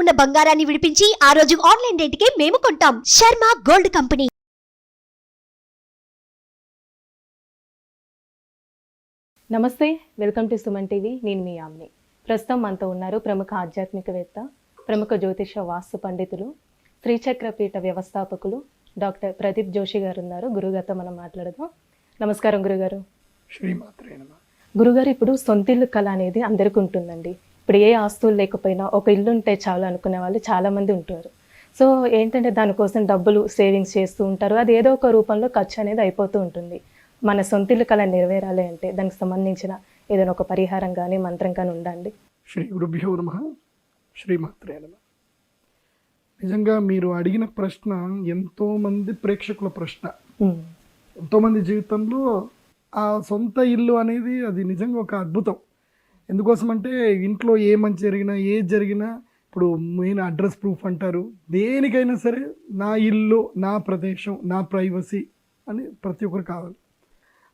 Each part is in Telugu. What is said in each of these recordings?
ఉన్న బంగారాన్ని విడిపించి ఆ రోజు ఆన్లైన్ రేటుకే మేము కొంటాం. Sharma gold company. నమస్తే వెల్కమ్ టు సుమన్ టీవీ. నేను మీ ఆమ్ని ప్రస్తుతం మనతో ఉన్నారు ప్రముఖ ఆధ్యాత్మికవేత్త ప్రముఖ జ్యోతిష వాస్తు పండితులు శ్రీచక్రపీఠ వ్యవస్థాపకులు డాక్టర్ ప్రదీప్ జోషి గారు ఉన్నారు. గురుగారితో మనం మాట్లాడదాం. నమస్కారం గురుగారు. గురుగారు ఇప్పుడు సొంతిల్లు కళ అనేది అందరికీ ఉంటుందండి. ఇప్పుడు ఏ ఆస్తులు లేకపోయినా ఒక ఇల్లు ఉంటే చాలు అనుకునే వాళ్ళు చాలా మంది ఉంటారు. సో ఏంటంటే దానికోసం డబ్బులు సేవింగ్స్ చేస్తూ ఉంటారు. అది ఏదో ఒక రూపంలో ఖర్చు అనేది అయిపోతూ ఉంటుంది. మన సొంతిల్లు కళ నెరవేరాలి అంటే దానికి సంబంధించిన ఏదైనా ఒక పరిహారం కానీ మంత్రం కానీ ఉండండి శ్రీ గురుభ్యో నమ. శ్రీమాత్రే నమ. నిజంగా మీరు అడిగిన ప్రశ్న ఎంతోమంది ప్రేక్షకుల ప్రశ్న. ఎంతోమంది జీవితంలో ఆ సొంత ఇల్లు అనేది అది నిజంగా ఒక అద్భుతం. ఎందుకోసమంటే ఇంట్లో ఏ మంచి జరిగినా ఏది జరిగినా ఇప్పుడు మెయిన్ అడ్రస్ ప్రూఫ్ అంటారు. దేనికైనా సరే నా ఇల్లు నా ప్రదేశం నా ప్రైవసీ అని ప్రతి ఒక్కరు కావాలి.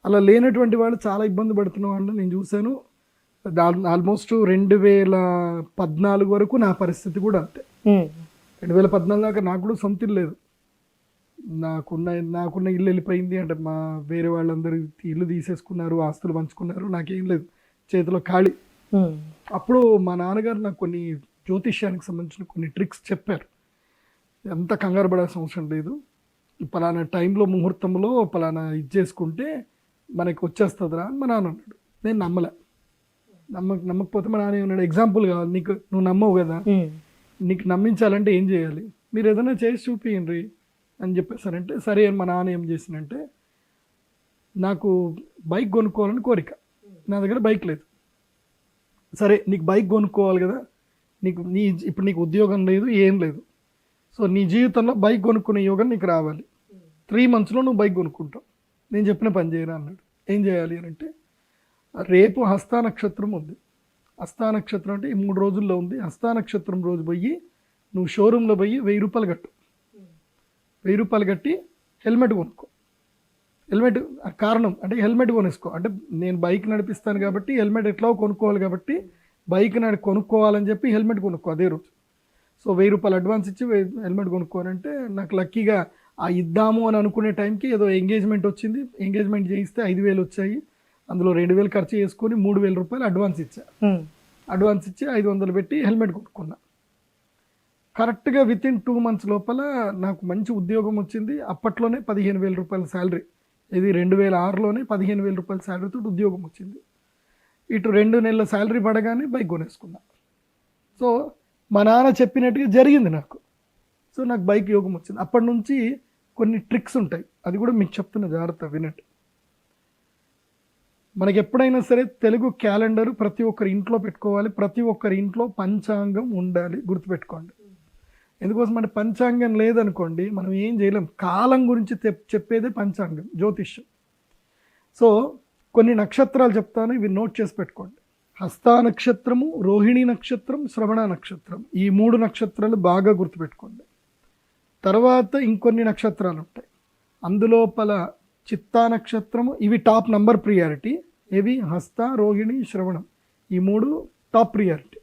అలా లేనటువంటి వాళ్ళు చాలా ఇబ్బంది పడుతున్న వాళ్ళు నేను చూశాను. ఆల్- ఆల్మోస్ట్ రెండు వేల పద్నాలుగు వరకు నా పరిస్థితి కూడా అంతే. రెండు వేల పద్నాలుగు దాకా నాకు కూడా సొంత ఇల్లు లేదు. నాకున్న నాకున్న ఇల్లు వెళ్ళిపోయింది అంటే మా వేరే వాళ్ళందరూ ఇల్లు తీసేసుకున్నారు ఆస్తులు పంచుకున్నారు నాకేం లేదు. చేతిలో ఖాళీ. అప్పుడు మా నాన్నగారు నాకు కొన్ని జ్యోతిష్యానికి సంబంధించిన కొన్ని ట్రిక్స్ చెప్పారు. ఎంత కంగారు పడాల్సిన అవసరం లేదు. పలానా టైంలో ముహూర్తంలో పలానా ఇది చేసుకుంటే మనకి వచ్చేస్తుందిరా అని మా నాన్న అన్నాడు. నేను నమ్మలే. నమ్మ నమ్మకపోతే మా నాన్న ఉన్నాడు ఎగ్జాంపుల్ కావాలి. నీకు నువ్వు నమ్మవు కదా. నీకు నమ్మించాలంటే ఏం చేయాలి? మీరు ఏదైనా చేసి చూపియండి అని చెప్పేసారంటే సరే అని మా నాన్న ఏం చేసిందంటే నాకు బైక్ కొనుక్కోవాలని కోరిక. నా దగ్గర బైక్ లేదు. సరే నీకు బైక్ కొనుక్కోవాలి కదా. నీకు నీ ఇప్పుడు నీకు ఉద్యోగం లేదు ఏం లేదు. సో నీ జీవితంలో బైక్ కొనుక్కునే యోగం నీకు రావాలి. త్రీ మంత్స్లో నువ్వు బైక్ కొనుక్కుంటావు. నేను చెప్పిన పని చేయరా అన్నాడు. ఏం చేయాలి అని అంటే రేపు హస్తా నక్షత్రం ఉంది. హస్తా నక్షత్రం అంటే ఈ మూడు రోజుల్లో ఉంది. హస్తా నక్షత్రం రోజు పోయి నువ్వు షోరూంలో పోయి వెయ్యి రూపాయలు కట్టు. వెయ్యి రూపాయలు కట్టి హెల్మెట్ కొనుక్కో. హెల్మెట్ కారణం అంటే హెల్మెట్ కొనేసుకో. అంటే నేను బైక్ నడిపిస్తాను కాబట్టి హెల్మెట్ ఎట్లా కొనుక్కోవాలి కాబట్టి బైక్ నడి కొనుక్కోవాలని చెప్పి హెల్మెట్ కొనుక్కో అదే రోజు. సో వెయ్యి రూపాయలు అడ్వాన్స్ ఇచ్చి హెల్మెట్ కొనుక్కోనంటే నాకు లక్కీగా ఆ ఇద్దాము అని అనుకునే టైంకి ఏదో ఎంగేజ్మెంట్ వచ్చింది. ఎంగేజ్మెంట్ చేయిస్తే ఐదు వేలు వచ్చాయి. అందులో రెండు వేలు ఖర్చు చేసుకొని మూడు వేల రూపాయలు అడ్వాన్స్ ఇచ్చా. అడ్వాన్స్ ఇచ్చి ఐదు వందలు పెట్టి హెల్మెట్ కొనుక్కున్నా. కరెక్ట్గా విత్ ఇన్ టూ మంత్స్ లోపల నాకు మంచి ఉద్యోగం వచ్చింది. అప్పట్లోనే పదిహేను వేల రూపాయల శాలరీ. ఇది రెండు వేల ఆరులోనే పదిహేను వేల రూపాయల శాలరీతో ఉద్యోగం వచ్చింది. ఇటు రెండు నెలల శాలరీ పడగానే బైక్ కొనేసుకున్నా. సో మా నాన్న చెప్పినట్టుగా జరిగింది నాకు. సో నాకు బైక్ యోగం వచ్చింది. అప్పటి నుంచి కొన్ని ట్రిక్స్ ఉంటాయి. అది కూడా మీకు చెప్తున్న జాగ్రత్త వినండి. మనకి ఎప్పుడైనా సరే తెలుగు క్యాలెండర్ ప్రతి ఒక్కరి ఇంట్లో పెట్టుకోవాలి. ప్రతి ఒక్కరి ఇంట్లో పంచాంగం ఉండాలి. గుర్తుపెట్టుకోండి. ఎందుకోసం అంటే పంచాంగం లేదనుకోండి మనం ఏం చేయలేం. కాలం గురించి చెప్పేదే పంచాంగం జ్యోతిష్యం. సో కొన్ని నక్షత్రాలు చెప్తాను ఇవి నోట్ చేసి పెట్టుకోండి. హస్తా నక్షత్రము రోహిణి నక్షత్రం శ్రవణ నక్షత్రం. ఈ మూడు నక్షత్రాలు బాగా గుర్తుపెట్టుకోండి. తర్వాత ఇంకొన్ని నక్షత్రాలు ఉంటాయి. అందులోపల చిత్తా నక్షత్రము ఇవి టాప్ నంబర్ ప్రియారిటీ. ఇవి హస్త రోహిణి శ్రవణం. ఈ మూడు టాప్ ప్రియారిటీ.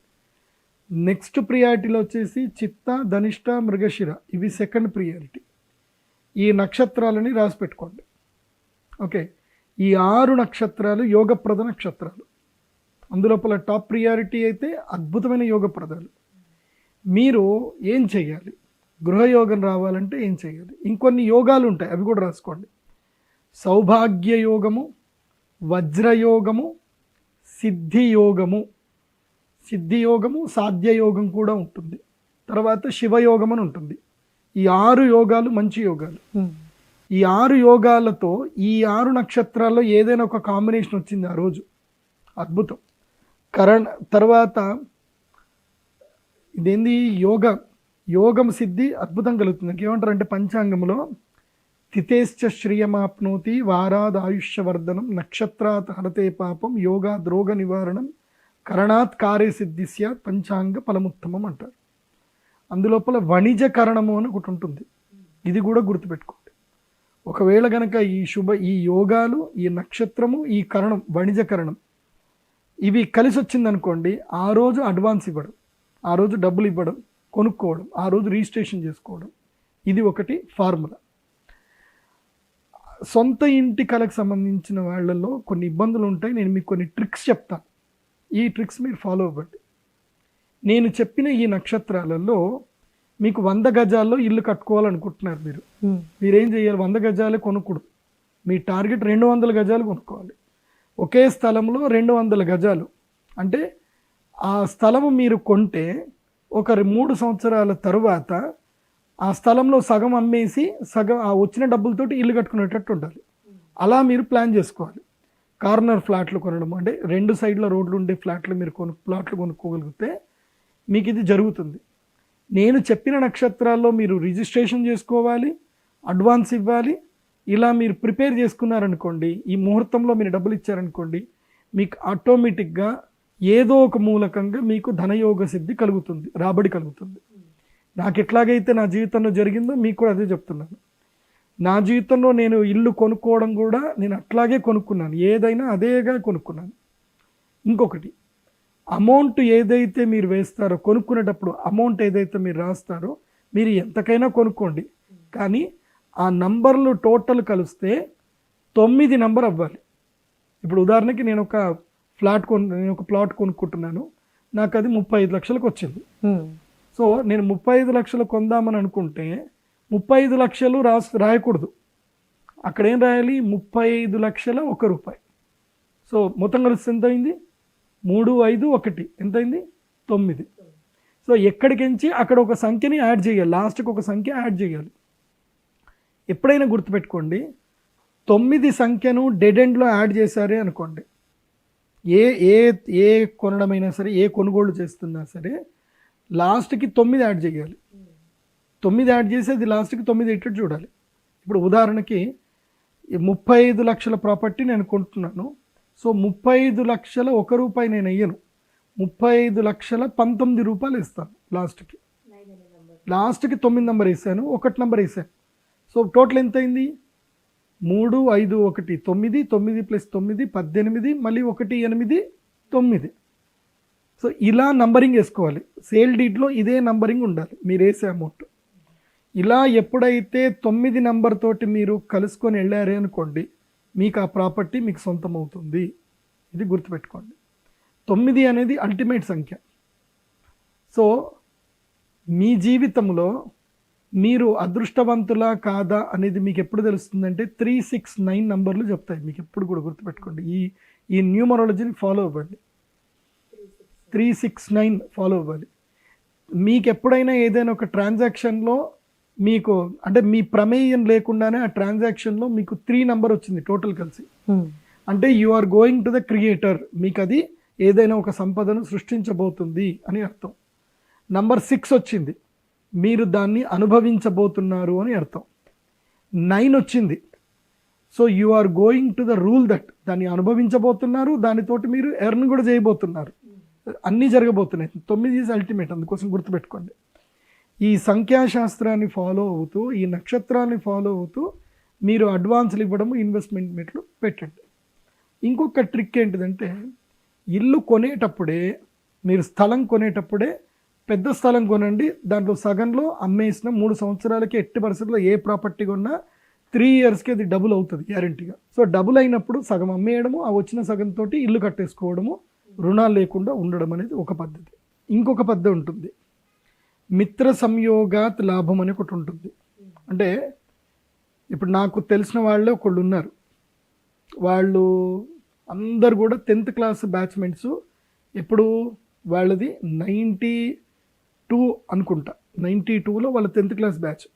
నెక్స్ట్ ప్రియారిటీలో వచ్చేసి చిత్త ధనిష్ట మృగశిర. ఇవి సెకండ్ ప్రియారిటీ ఈ నక్షత్రాలని రాసి పెట్టుకోండి. ఓకే ఈ ఆరు నక్షత్రాలు యోగప్రద నక్షత్రాలు. అందులోపల టాప్ ప్రియారిటీ అయితే అద్భుతమైన యోగప్రదాలు. మీరు ఏం చేయాలి? గృహయోగం రావాలంటే ఏం చేయాలి? ఇంకొన్ని యోగాలు ఉంటాయి అవి కూడా రాసుకోండి. సౌభాగ్య యోగము వజ్రయోగము సిద్ధియోగము. యోగము సిద్ధి యోగము సాధ్య యోగం కూడా ఉంటుంది. తర్వాత శివయోగం అని ఉంటుంది. ఈ ఆరు యోగాలు మంచి యోగాలు. ఈ ఆరు యోగాలతో ఈ ఆరు నక్షత్రాల్లో ఏదైనా ఒక కాంబినేషన్ వచ్చింది ఆ రోజు. అద్భుతం. కరణ్ తర్వాత ఇదేంది? యోగ. యోగం సిద్ధి అద్భుతం కలుగుతుంది. ఏమంటారు అంటే పంచాంగంలో తితేశ్చ శ్రియమాప్నోతి వారాద్ ఆయుష్యవర్ధనం నక్షత్రాత్ హరతే పాపం యోగాద్ రోగ నివారణం కరణాత్ కార్య సిద్ధి స్యాత్ పంచాంగ ఫలముత్తమం అంటారు అందులోపల వణిజకరణము అని ఒకటి ఉంటుంది. ఇది కూడా గుర్తుపెట్టుకోండి. ఒకవేళ గనక ఈ శుభ ఈ యోగాలు ఈ నక్షత్రము ఈ కరణం వణిజ కరణం ఇవి కలిసి వచ్చిందనుకోండి ఆ రోజు అడ్వాన్స్ ఇవ్వడం ఆ రోజు డబ్బులు ఇవ్వడం కొనుక్కోవడం ఆ రోజు రిజిస్ట్రేషన్ చేసుకోవడం ఇది ఒకటి ఫార్ములా సొంత ఇంటి కళకు సంబంధించిన వాళ్ళల్లో కొన్ని ఇబ్బందులు ఉంటాయి. నేను మీకు కొన్ని ట్రిక్స్ చెప్తాను. ఈ ట్రిక్స్ మీరు ఫాలో అవ్వండి. నేను చెప్పిన ఈ నక్షత్రాలలో మీకు వంద గజాల్లో ఇల్లు కట్టుకోవాలనుకుంటున్నారు మీరు. ఉమ్, మీరేం చేయాలి? వంద గజాలే కొనుక్కూడదు మీ టార్గెట్ రెండు వందల గజాలు కొనుక్కోవాలి. ఒకే స్థలంలో రెండు వందల గజాలు. అంటే ఆ స్థలము మీరు కొంటే ఒక మూడు సంవత్సరాల తరువాత ఆ స్థలంలో సగం అమ్మేసి సగం ఆ వచ్చిన డబ్బులతోటి ఇల్లు కట్టుకునేటట్టు ఉండాలి. అలా మీరు ప్లాన్ చేసుకోవాలి. కార్నర్ ఫ్లాట్లు కొనడం అంటే రెండు సైడ్ల రోడ్లు ఉండే ఫ్లాట్లు మీరు కొను ప్లాట్లు కొనుక్కోగలిగితే మీకు ఇది జరుగుతుంది. నేను చెప్పిన నక్షత్రాల్లో మీరు రిజిస్ట్రేషన్ చేసుకోవాలి అడ్వాన్స్ ఇవ్వాలి ఇలా మీరు ప్రిపేర్ చేసుకున్నారనుకోండి ఈ ముహూర్తంలో మీరు డబ్బులు ఇచ్చారనుకోండి మీకు ఆటోమేటిక్గా ఏదో ఒక మూలకంగా మీకు ధనయోగ సిద్ధి కలుగుతుంది రాబడి కలుగుతుంది. నాకు ఎట్లాగైతే నా జీవితంలో జరిగిందో మీకు కూడా అదే చెప్తున్నాను. నా జీవితంలో నేను ఇల్లు కొనుక్కోవడం కూడా నేను అట్లాగే కొనుక్కున్నాను. ఏదైనా అదేగా కొనుక్కున్నాను. ఇంకొకటి అమౌంట్ ఏదైతే మీరు వేస్తారో కొనుక్కునేటప్పుడు అమౌంట్ ఏదైతే మీరు రాస్తారో మీరు ఎంతకైనా కొనుక్కోండి. కానీ ఆ నంబర్లు టోటల్ కలిస్తే తొమ్మిది నంబర్ అవ్వాలి. ఇప్పుడు ఉదాహరణకి నేను ఒక ఫ్లాట్ కొను నేను ఒక ప్లాట్ కొనుక్కుంటున్నాను. నాకు అది ముప్పై ఐదు లక్షలకు వచ్చింది. సో నేను ముప్పై ఐదు లక్షలు కొందామని అనుకుంటే ముప్పై ఐదు లక్షలు రాస్ రాయకూడదు. అక్కడ ఏం రాయాలి? ముప్పై ఐదు లక్షల ఒక రూపాయి. సో మొత్తం కలిసి ఎంత అయింది మూడు ఐదు ఒకటి. ఎంత అయింది తొమ్మిది. సో ఎక్కడికించి అక్కడ ఒక సంఖ్యని యాడ్ చేయాలి. లాస్ట్కి ఒక సంఖ్య యాడ్ చేయాలి. ఎప్పుడైనా గుర్తుపెట్టుకోండి. తొమ్మిది సంఖ్యను డెడ్ ఎండ్లో యాడ్ చేశారే అనుకోండి. ఏ ఏ ఏ కొనడమైనా సరే ఏ కొనుగోలు చేస్తున్నా సరే లాస్ట్కి తొమ్మిది యాడ్ చేయాలి. తొమ్మిది యాడ్ చేసి అది లాస్ట్కి తొమ్మిది ఎట్టట్టు చూడాలి. ఇప్పుడు ఉదాహరణకి ముప్పై ఐదు లక్షల ప్రాపర్టీ నేను కొంటున్నాను. సో ముప్పై ఐదు లక్షల ఒక రూపాయి నేను అయ్యను ముప్పై ఐదు లక్షల పంతొమ్మిది రూపాయలు ఇస్తాను లాస్ట్కి. లాస్ట్కి తొమ్మిది నెంబర్ వేసాను ఒకటి నెంబర్ వేసాను సో టోటల్ ఎంత అయింది? మూడు ఐదు ఒకటి తొమ్మిది తొమ్మిది ప్లస్ తొమ్మిది పద్దెనిమిది మళ్ళీ ఒకటి ఎనిమిది తొమ్మిది. సో ఇలా నంబరింగ్ వేసుకోవాలి. సేల్ డీట్లో ఇదే నంబరింగ్ ఉండాలి. మీరు వేసే అమౌంట్. ఇలా ఎప్పుడైతే తొమ్మిది నంబర్ తోటి మీరు కలుసుకొని వెళ్ళారే అనుకోండి మీకు ఆ ప్రాపర్టీ మీకు సొంతం అవుతుంది ఇది గుర్తుపెట్టుకోండి. తొమ్మిది అనేది అల్టిమేట్ సంఖ్య. సో మీ జీవితంలో మీరు అదృష్టవంతులా కాదా అనేది మీకు ఎప్పుడు తెలుస్తుందంటే త్రీ సిక్స్ నైన్ నంబర్లు చెప్తాయి. మీకు ఎప్పుడు కూడా గుర్తుపెట్టుకోండి. ఈ ఈ న్యూమరాలజీని ఫాలో అవ్వండి. త్రీ సిక్స్ నైన్ ఫాలో అవ్వాలి. మీకు ఎప్పుడైనా ఏదైనా ఒక ట్రాన్సాక్షన్లో మీకు అంటే మీ ప్రమేయం లేకుండానే ఆ ట్రాన్సాక్షన్లో మీకు త్రీ నంబర్ వచ్చింది టోటల్ కలిసి. ఉమ్, అంటే you are going to the creator మీకు అది ఏదైనా ఒక సంపదను సృష్టించబోతుంది అని అర్థం. నంబర్ సిక్స్ వచ్చింది. మీరు దాన్ని అనుభవించబోతున్నారు అని అర్థం. నైన్ వచ్చింది. So you are going to the rule that దాన్ని అనుభవించబోతున్నారు దానితోటి మీరు ఎర్న్ కూడా చేయబోతున్నారు. అన్నీ జరగబోతున్నాయి. తొమ్మిది ఈజ్ అల్టిమేట్ అందుకోసం గుర్తుపెట్టుకోండి. ఈ సంఖ్యాశాస్త్రాన్ని ఫాలో అవుతూ ఈ నక్షత్రాన్ని ఫాలో అవుతూ మీరు అడ్వాన్స్లు ఇవ్వడము ఇన్వెస్ట్మెంట్ మెట్లు పెట్టండి. ఇంకొక ట్రిక్ ఏంటిదంటే ఇల్లు కొనేటప్పుడే మీరు స్థలం కొనేటప్పుడే పెద్ద స్థలం కొనండి దాంట్లో సగంలో అమ్మేసిన మూడు సంవత్సరాలకి ఎట్టి పరిస్థితుల్లో ఏ ప్రాపర్టీ కొన్నా త్రీ ఇయర్స్కి అది డబుల్ అవుతుంది గ్యారంటీగా సో డబుల్ అయినప్పుడు సగం అమ్మేయడము ఆ వచ్చిన సగంతో ఇల్లు కట్టేసుకోవడము రుణాలు లేకుండా ఉండడం అనేది ఒక పద్ధతి. ఇంకొక పద్ధతి ఉంటుంది. మిత్ర సంయోగాత్ లాభం అని ఒకటి ఉంటుంది. అంటే ఇప్పుడు నాకు తెలిసిన వాళ్ళే ఒకళ్ళు ఉన్నారు. వాళ్ళు అందరు కూడా టెన్త్ క్లాస్ బ్యాచ్మెంట్స్ ఇప్పుడు వాళ్ళది నైంటీ టూ అనుకుంటా. నైంటీ టూలో వాళ్ళ టెన్త్ క్లాస్ బ్యాచ్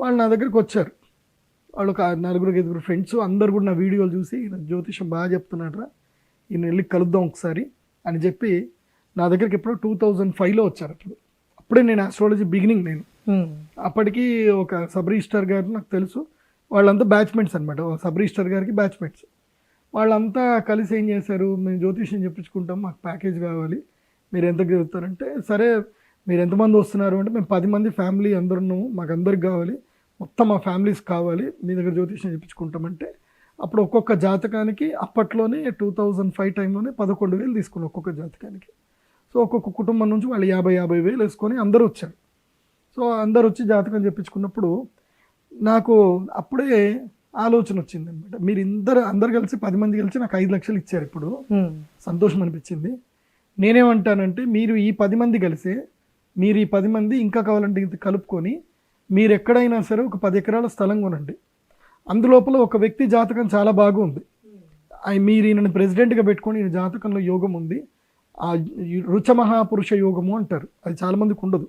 వాళ్ళు నా దగ్గరికి వచ్చారు. వాళ్ళు ఒక నలుగురు ఐదుగురు ఫ్రెండ్స్ అందరు కూడా నా వీడియోలు చూసి జ్యోతిషం బాగా చెప్తున్నాడరా ఈయన వెళ్ళి కలుద్దాం ఒకసారి అని చెప్పి నా దగ్గరికి ఎప్పుడో టూ థౌజండ్ ఫైవ్లో వచ్చారు అప్పుడు. అప్పుడే నేను ఆస్ట్రాలజీ బిగినింగ్ నేను. అప్పటికి ఒక సబ్ రిజిస్టర్ గారు నాకు తెలుసు. వాళ్ళంతా బ్యాచ్మెంట్స్ అనమాట సబ్ రిజిస్టర్ గారికి బ్యాచ్మెంట్స్ వాళ్ళంతా కలిసి ఏం చేశారు? మేము జ్యోతిష్యం చెప్పించుకుంటాం. మాకు ప్యాకేజ్ కావాలి. మీరు ఎంత చెప్తారంటే సరే మీరు ఎంతమంది వస్తున్నారు అంటే మేము పది మంది ఫ్యామిలీ అందరూ మాకు అందరికి కావాలి. మొత్తం మా ఫ్యామిలీస్ కావాలి. మీ దగ్గర జ్యోతిష్యం చెప్పించుకుంటామంటే అప్పుడు ఒక్కొక్క జాతకానికి అప్పట్లోనే టూ థౌజండ్ ఫైవ్ టైంలోనే పదకొండు వేలు తీసుకున్నాం ఒక్కొక్క జాతకానికి. సో ఒక్కొక్క కుటుంబం నుంచి వాళ్ళు యాభై యాభై వేలు వేసుకొని అందరూ వచ్చారు. సో అందరు వచ్చి జాతకం చెప్పించుకున్నప్పుడు నాకు అప్పుడే ఆలోచన వచ్చింది అనమాట మీరు ఇద్దరు అందరు కలిసి పది మంది కలిసి నాకు ఐదు లక్షలు ఇచ్చారు ఇప్పుడు. సంతోషం అనిపించింది. నేనేమంటానంటే మీరు ఈ పది మంది కలిసి మీరు ఈ పది మంది ఇంకా కావాలంటే ఇంత కలుపుకొని మీరు ఎక్కడైనా సరే ఒక పది ఎకరాల స్థలం కొనండి. అందులోపల ఒక వ్యక్తి జాతకం చాలా బాగుంది. మీరు ఈయనని ప్రెసిడెంట్గా పెట్టుకొని ఈయన జాతకంలో యోగం ఉంది. ఆ రుచ మహాపురుష యోగము అంటారు. అది చాలామందికి ఉండదు.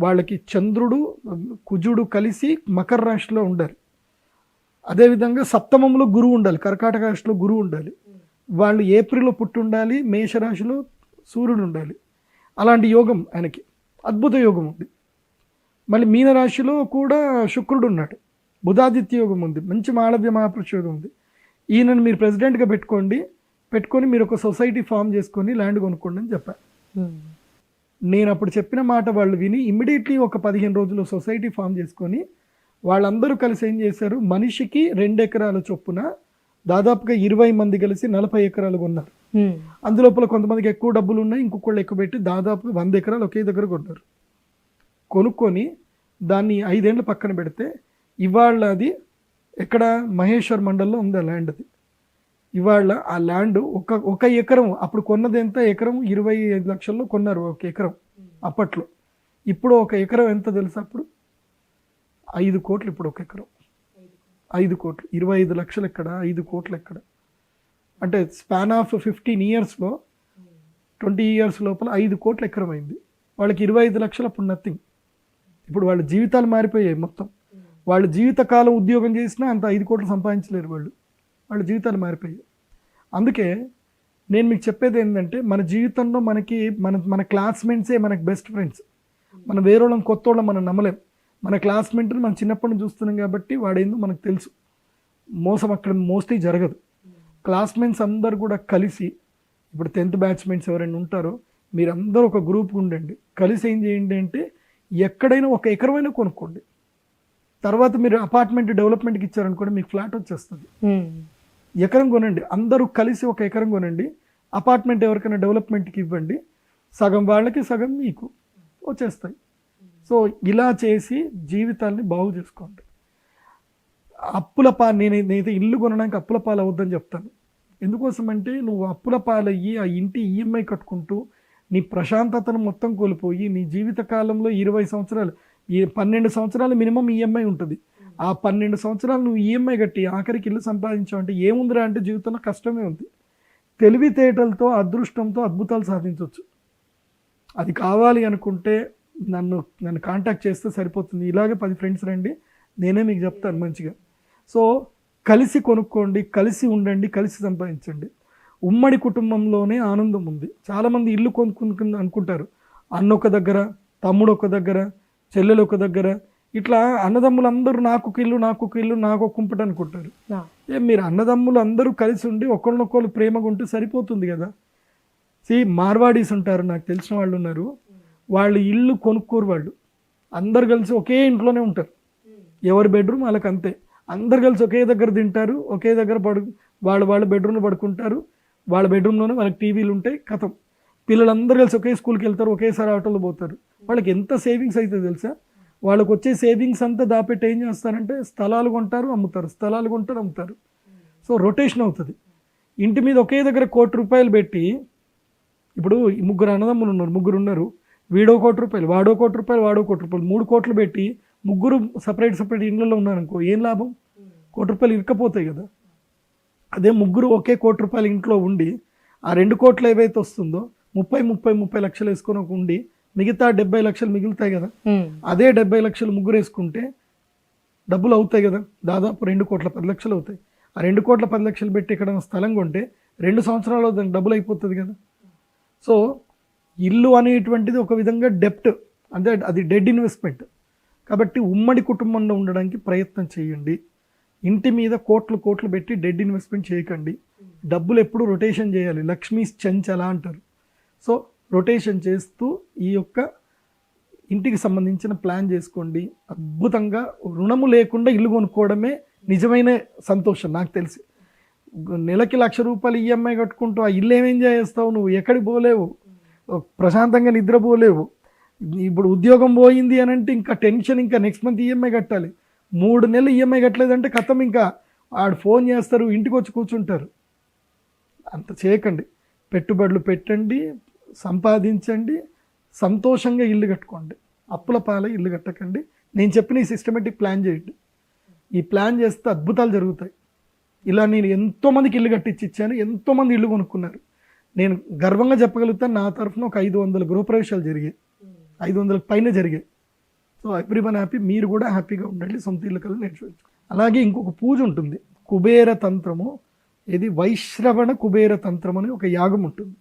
వాళ్ళకి చంద్రుడు కుజుడు కలిసి మకర రాశిలో ఉండాలి. అదేవిధంగా సప్తమంలో గురువు ఉండాలి. కర్కాటక రాశిలో గురువు ఉండాలి. వాళ్ళు ఏప్రిల్లో పుట్టి ఉండాలి మేషరాశిలో సూర్యుడు ఉండాలి. అలాంటి యోగం ఆయనకి. అద్భుత యోగం ఉంది. మళ్ళీ మీనరాశిలో కూడా శుక్రుడు ఉన్నాడు. బుధాదిత్య యోగం ఉంది. మంచి మాళవ్య మహాపురుష యోగం ఉంది. ఈయనను మీరు ప్రెసిడెంట్గా పెట్టుకోండి. పెట్టుకొని మీరు ఒక సొసైటీ ఫామ్ చేసుకొని ల్యాండ్ కొనుక్కోండి అని చెప్పాను నేను అప్పుడు చెప్పిన మాట వాళ్ళు విని ఇమ్మీడియట్లీ ఒక పదిహేను రోజులు సొసైటీ ఫామ్ చేసుకొని వాళ్ళందరూ కలిసి ఏం చేశారు? మనిషికి రెండు ఎకరాల చొప్పున దాదాపుగా ఇరవై మంది కలిసి నలభై ఎకరాలు కొన్నారు. అందులోపల కొంతమందికి ఎక్కువ డబ్బులు ఉన్నాయి ఇంకొకళ్ళు ఎక్కువ పెట్టి దాదాపు వంద ఎకరాలు ఒకే దగ్గర కొన్నారు. కొనుక్కొని దాన్ని ఐదేళ్ళు పక్కన పెడితే ఇవాళ అది ఎక్కడ మహేశ్వర్ మండల్లో ఉంది ఆ ల్యాండ్ అది ఇవాళ ఆ ల్యాండ్ ఒక ఒక ఎకరం అప్పుడు కొన్నది ఎంత ఎకరం ఇరవై ఐదు లక్షల్లో కొన్నారు ఒక ఎకరం అప్పట్లో. ఇప్పుడు ఒక ఎకరం ఎంత తెలుసా అప్పుడు? ఐదు కోట్లు ఇప్పుడు ఒక ఎకరం. ఐదు కోట్లు. ఇరవై ఐదు లక్షలు ఎక్కడ? ఐదు కోట్లు ఎక్కడ? అంటే స్పాన్ ఆఫ్ ఫిఫ్టీన్ ఇయర్స్లో ట్వంటీ ఇయర్స్ లోపల ఐదు కోట్ల ఎకరం అయింది. వాళ్ళకి ఇరవై ఐదు లక్షలు అప్పుడు నథింగ్. ఇప్పుడు వాళ్ళ జీవితాలు మారిపోయాయి మొత్తం. వాళ్ళు జీవితకాలం ఉద్యోగం చేసినా అంత ఐదు కోట్లు సంపాదించలేరు వాళ్ళు. వాళ్ళ జీవితాలు మారిపోయాయి. అందుకే నేను మీకు చెప్పేది ఏంటంటే మన జీవితంలో మనకి మన మన క్లాస్మేట్సే మనకి బెస్ట్ ఫ్రెండ్స్ మన వేరే కొత్త వాళ్ళం మనం నమ్మలేం. మన క్లాస్మేట్ని మనం చిన్నప్పటి నుంచి చూస్తున్నాం కాబట్టి వాడేందో మనకు తెలుసు. మోసం అక్కడ మోస్ట్లీ జరగదు. క్లాస్మేట్స్ అందరు కూడా కలిసి ఇప్పుడు టెన్త్ బ్యాచ్మెంట్స్ ఎవరైనా ఉంటారో మీరందరూ ఒక గ్రూప్ ఉండండి. కలిసి ఏం చేయండి అంటే ఎక్కడైనా ఒక ఎకరమైనా కొనుక్కోండి. తర్వాత మీరు అపార్ట్మెంట్ డెవలప్మెంట్కి ఇచ్చారనుకోండి మీకు ఫ్లాట్ వచ్చేస్తుంది. Hmm. ఎకరం కొనండి. అందరూ కలిసి ఒక ఎకరం కొనండి. అపార్ట్మెంట్ ఎవరికైనా డెవలప్మెంట్కి ఇవ్వండి. సగం వాళ్ళకి సగం మీకు వచ్చేస్తాయి. సో ఇలా చేసి జీవితాన్ని బాగు చేసుకోండి. అప్పుల పా నేను నేనైతే ఇల్లు కొనడానికి అప్పుల పాలు అవద్దని చెప్తాను. ఎందుకోసం అంటే నువ్వు అప్పుల పాలయ్యి ఆ ఇంటి ఈఎంఐ కట్టుకుంటూ నీ ప్రశాంతతను మొత్తం కోల్పోయి నీ జీవిత కాలంలో ఇరవై సంవత్సరాలు ఈ పన్నెండు సంవత్సరాలు మినిమం ఈఎంఐ ఉంటుంది. ఆ పన్నెండు సంవత్సరాలు నువ్వు ఈఎంఐ కట్టి ఆఖరికి ఇల్లు సంపాదించావు అంటే ఏముందిరా అంటే జీవితంలో కష్టమే ఉంది. తెలివితేటలతో అదృష్టంతో అద్భుతాలు సాధించవచ్చు అది కావాలి అనుకుంటే నన్ను నన్ను కాంటాక్ట్ చేస్తే సరిపోతుంది. ఇలాగే పది ఫ్రెండ్స్ రండి నేనే మీకు చెప్తాను మంచిగా. సో కలిసి కొనుక్కోండి కలిసి ఉండండి కలిసి సంపాదించండి. ఉమ్మడి కుటుంబంలోనే ఆనందం ఉంది. చాలామంది ఇల్లు కొనుక్కుంటు అనుకుంటారు. అన్న ఒక దగ్గర తమ్ముడు ఒక దగ్గర చెల్లెలు ఒక దగ్గర ఇట్లా అన్నదమ్ములందరూ నాకు ఒక ఇల్లు నాకు ఒక ఇల్లు నాకు కుంపట అనుకుంటారు ఏ మీరు అన్నదమ్ములు అందరూ కలిసి ఉండి ఒకళ్ళనొకళ్ళు ప్రేమగా ఉంటే సరిపోతుంది కదా? సి మార్వాడీస్ ఉంటారు నాకు తెలిసిన వాళ్ళు ఉన్నారు. వాళ్ళు ఇల్లు కొనుక్కోరు వాళ్ళు. అందరు కలిసి ఒకే ఇంట్లోనే ఉంటారు. ఎవరి బెడ్రూమ్? వాళ్ళకి అంతే. అందరు కలిసి ఒకే దగ్గర తింటారు ఒకే దగ్గర పడు వాళ్ళు వాళ్ళ బెడ్రూమ్లో పడుకుంటారు. వాళ్ళ బెడ్రూమ్లోనే వాళ్ళకి టీవీలు ఉంటాయి కథం. పిల్లలందరూ కలిసి ఒకే స్కూల్కి వెళ్తారు ఒకేసారి ఆటోలో పోతారు. వాళ్ళకి ఎంత సేవింగ్స్ అవుతుంది తెలుసా? వాళ్ళకు వచ్చే సేవింగ్స్ అంతా దాపెట్టి ఏం చేస్తారంటే స్థలాలు కొంటారు అమ్ముతారు. స్థలాలు కొంటారు అమ్ముతారు. సో రొటేషన్ అవుతుంది. ఇంటి మీద ఒకే దగ్గర కోటి రూపాయలు పెట్టి ఇప్పుడు ఈ ముగ్గురు అన్నదమ్ములు ఉన్నారు ముగ్గురు ఉన్నారు. వీడో కోటి రూపాయలు వాడో కోటి రూపాయలు వాడో కోటి రూపాయలు. మూడు కోట్లు పెట్టి ముగ్గురు సపరేట్ సపరేట్ ఇండ్లలో ఉన్నారనుకో ఏం లాభం? కోటి రూపాయలు ఇరకపోతాయి కదా. అదే ముగ్గురు ఒకే కోటి రూపాయలు ఇంట్లో ఉండి ఆ రెండు కోట్లు ఏవైతే వస్తుందో ముప్పై ముప్పై ముప్పై లక్షలు వేసుకొని ఒక ఉండి మిగతా డెబ్బై లక్షలు మిగులుతాయి కదా. అదే డెబ్బై లక్షలు ముగ్గురు వేసుకుంటే డబ్బులు అవుతాయి కదా. దాదాపు రెండు కోట్ల పది లక్షలు అవుతాయి. ఆ రెండు కోట్ల పది లక్షలు పెట్టి ఇక్కడ స్థలం కొంటే రెండు సంవత్సరాలు దానికి డబ్బులు అయిపోతుంది కదా. సో ఇల్లు అనేటువంటిది ఒక విధంగా డెప్ట్ అంటే అది డెడ్ ఇన్వెస్ట్మెంట్. కాబట్టి ఉమ్మడి కుటుంబంలో ఉండడానికి ప్రయత్నం చేయండి. ఇంటి మీద కోట్లు కోట్లు పెట్టి డెడ్ ఇన్వెస్ట్మెంట్ చేయకండి. డబ్బులు ఎప్పుడు రొటేషన్ చేయాలి. లక్ష్మీ చంచల అంటారు. సో రొటేషన్ చేస్తూ ఈ యొక్క ఇంటికి సంబంధించిన ప్లాన్ చేసుకోండి. అద్భుతంగా రుణము లేకుండా ఇల్లు కొనుక్కోవడమే నిజమైన సంతోషం నాకు తెలిసి. నెలకి లక్ష రూపాయలు ఈఎంఐ కట్టుకుంటూ ఆ ఇల్లు ఏమేం చేస్తావు నువ్వు? ఎక్కడికి పోలేవు? ప్రశాంతంగా నిద్రపోలేవు. ఇప్పుడు ఉద్యోగం పోయింది అని అంటే ఇంకా టెన్షన్ ఇంకా నెక్స్ట్ మంత్ ఈఎంఐ కట్టాలి. మూడు నెలలు ఈఎంఐ కట్టలేదంటే కథం ఇంకా. ఆడు ఫోన్ చేస్తారు ఇంటికి వచ్చి కూర్చుంటారు. అంత చేయకండి. పెట్టుబడులు పెట్టండి సంపాదించండి సంతోషంగా ఇల్లు కట్టుకోండి అప్పుల పాల ఇల్లు కట్టకండి. నేను చెప్పిన ఈ సిస్టమేటిక్ ప్లాన్ చేయండి. ఈ ప్లాన్ చేస్తే అద్భుతాలు జరుగుతాయి. ఇలా నేను ఎంతోమందికి ఇల్లు కట్టించి ఇచ్చాను ఎంతోమంది ఇల్లు కొనుక్కున్నారు. నేను గర్వంగా చెప్పగలుగుతాను నా తరఫున ఒక ఐదు వందల గృహప్రవేశాలు జరిగాయి. ఐదు వందల పైన జరిగాయి. సో ఎవ్రీ వన్ హ్యాపీ మీరు కూడా హ్యాపీగా ఉండండి సొంత ఇల్లు కలిసి నేర్చుకోవచ్చు. అలాగే ఇంకొక పూజ ఉంటుంది కుబేర తంత్రము. ఇది వైశ్రవణ కుబేర తంత్రం అని ఒక యాగం ఉంటుంది.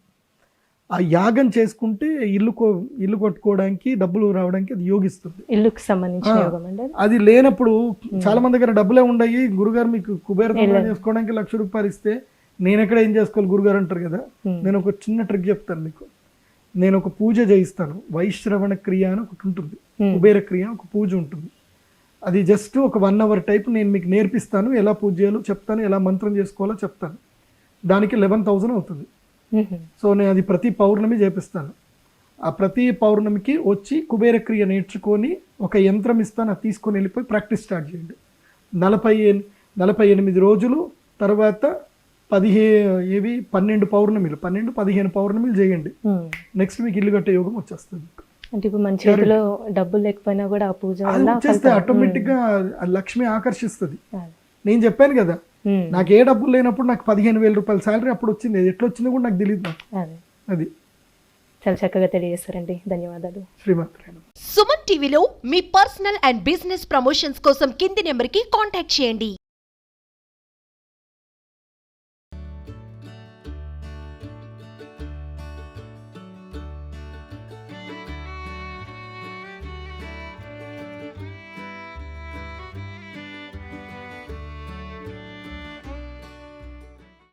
ఆ యాగం చేసుకుంటే ఇల్లు కో ఇల్లు కొట్టుకోవడానికి డబ్బులు రావడానికి అది యోగిస్తుంది. ఇల్లుకి సంబంధించిన అండి అది? లేనప్పుడు చాలా మంది దగ్గర డబ్బులే ఉండయి. గురుగారు మీకు కుబేర చేసుకోవడానికి లక్ష రూపాయలు ఇస్తే నేను ఎక్కడ ఏం చేసుకోవాలి? గురుగారు అంటారు కదా. నేను ఒక చిన్న ట్రిక్ చెప్తాను మీకు. నేను ఒక పూజ చేయిస్తాను. వైశ్రవణ క్రియ అని ఒకటి ఉంటుంది. కుబేర క్రియ ఒక పూజ ఉంటుంది. అది జస్ట్ ఒక వన్ అవర్ టైప్ నేను మీకు నేర్పిస్తాను. ఎలా పూజ చేయాలో చెప్తాను. ఎలా మంత్రం చేసుకోవాలో చెప్తాను. దానికి లెవెన్ థౌజండ్ అవుతుంది. సో నేను అది ప్రతి పౌర్ణమి చేపిస్తాను. ఆ ప్రతి పౌర్ణమికి వచ్చి కుబేర క్రియ నేర్చుకొని ఒక యంత్రం ఇస్తాను అది తీసుకొని వెళ్ళిపోయి ప్రాక్టీస్ స్టార్ట్ చేయండి. నలభై నలభై ఎనిమిది రోజులు తర్వాత పదిహే ఏవి? పన్నెండు పౌర్ణమిలు. పన్నెండు పదిహేను పౌర్ణమిలు చేయండి. నెక్స్ట్ మీకు ఇల్లు కట్టే యోగం వచ్చేస్తుంది అంటే ఇప్పుడు మన చేతిలో డబ్బులు లేకపోయినా కూడా ఆ పూజ ఆటోమేటిక్గా లక్ష్మి ఆకర్షిస్తుంది. నేను చెప్పాను కదా. నాకు ఏ డబ్బులు లేనప్పుడు నాకు పదిహేను వేల రూపాయల శాలరీ అప్పుడు వచ్చింది. అది ఎట్లా వచ్చిందో కూడా నాకు తెలియదు నాకు. అదే. చాలా చక్కగా తెలియజేస్తారండి. ధన్యవాదాలు. శ్రీమంత్ సుమన్ టీవీలో మీ పర్సనల్ అండ్ బిజినెస్ ప్రమోషన్స్ కోసం కింది నెంబర్కి కాంటాక్ట్ చేయండి.